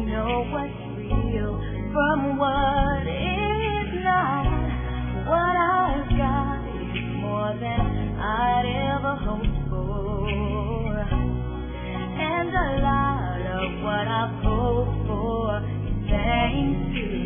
me know what's real from what is not. What I've got is more than I'd ever hoped for. And a lot of what I've hoped for thanks to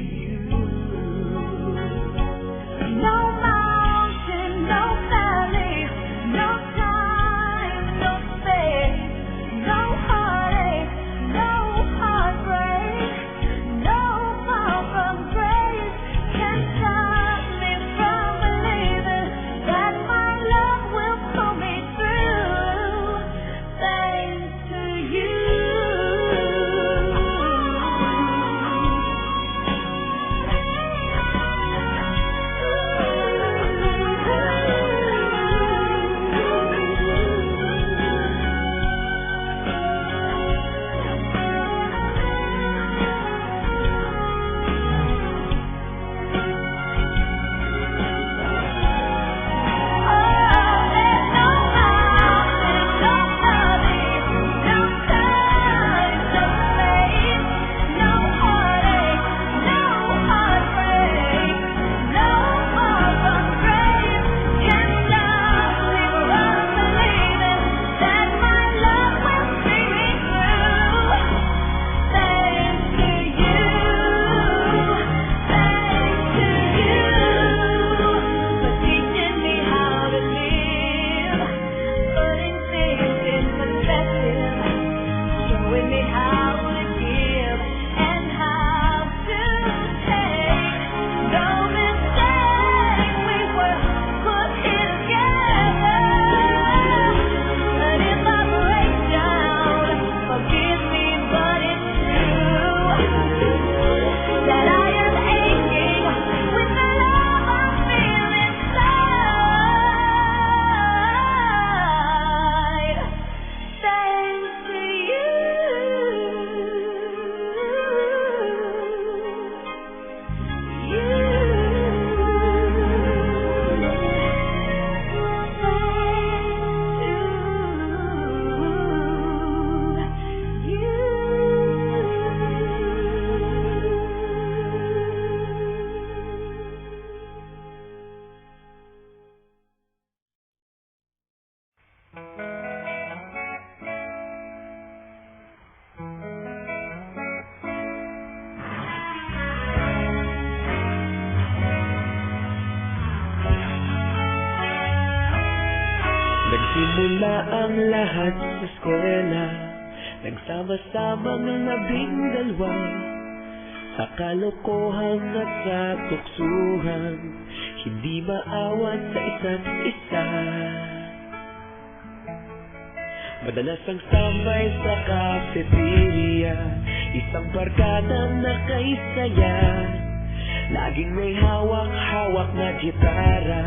ang lahat sa eskwela. Nagsama-samang labing dalawa Sa kalokohan at sa tuksuhan. Hindi maawat sa isa't isa. Madalas ang tambay sa cafeteria Isang barkada na kay saya Laging may hawak-hawak na gitara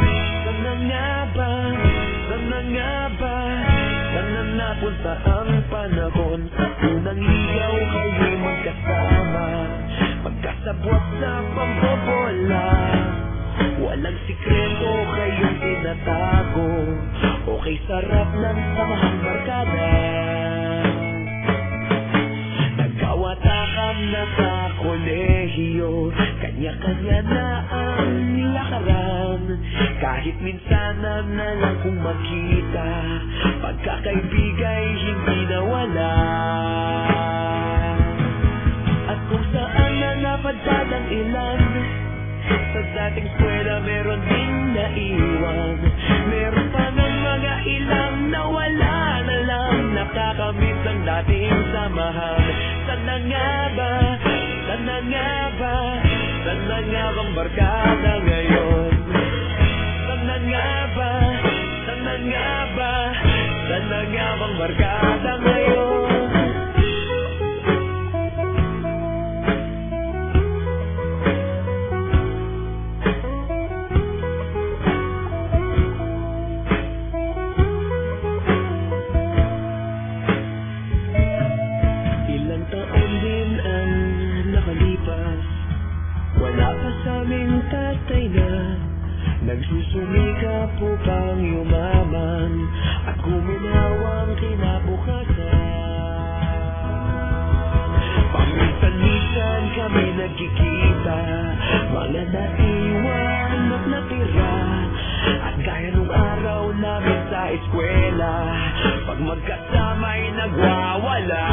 sana nga ba, sana nga ba? Sana napunta ang panahon. Sa unang ligaw kayo magkasama. Magkasabwat sa pambobola. Walang sikreto kayong tinatago. Okay sarap ng samahang barkada. Nagkawatakan na sa kolehiyo. Kanya-kanya na Kahit minsan na lang kung makita Pagkakaibigay hindi nawala. At kung saan na napadpad ang ilan Sa dating eskwela meron ding naiwan. Meron pa ng mga ilang nawala na lang Nakakamit ang dating samahan. Sana nga ba, sana nga ba Sana nga bang barkada ngayon Nagsusumikap upang yumaman At kuminawang kinabukasan. Paminsan-minsan kami nagkikita Mga naiwan at natira. At gaya nung araw namin sa eskwela Pag magkasama'y nagwawala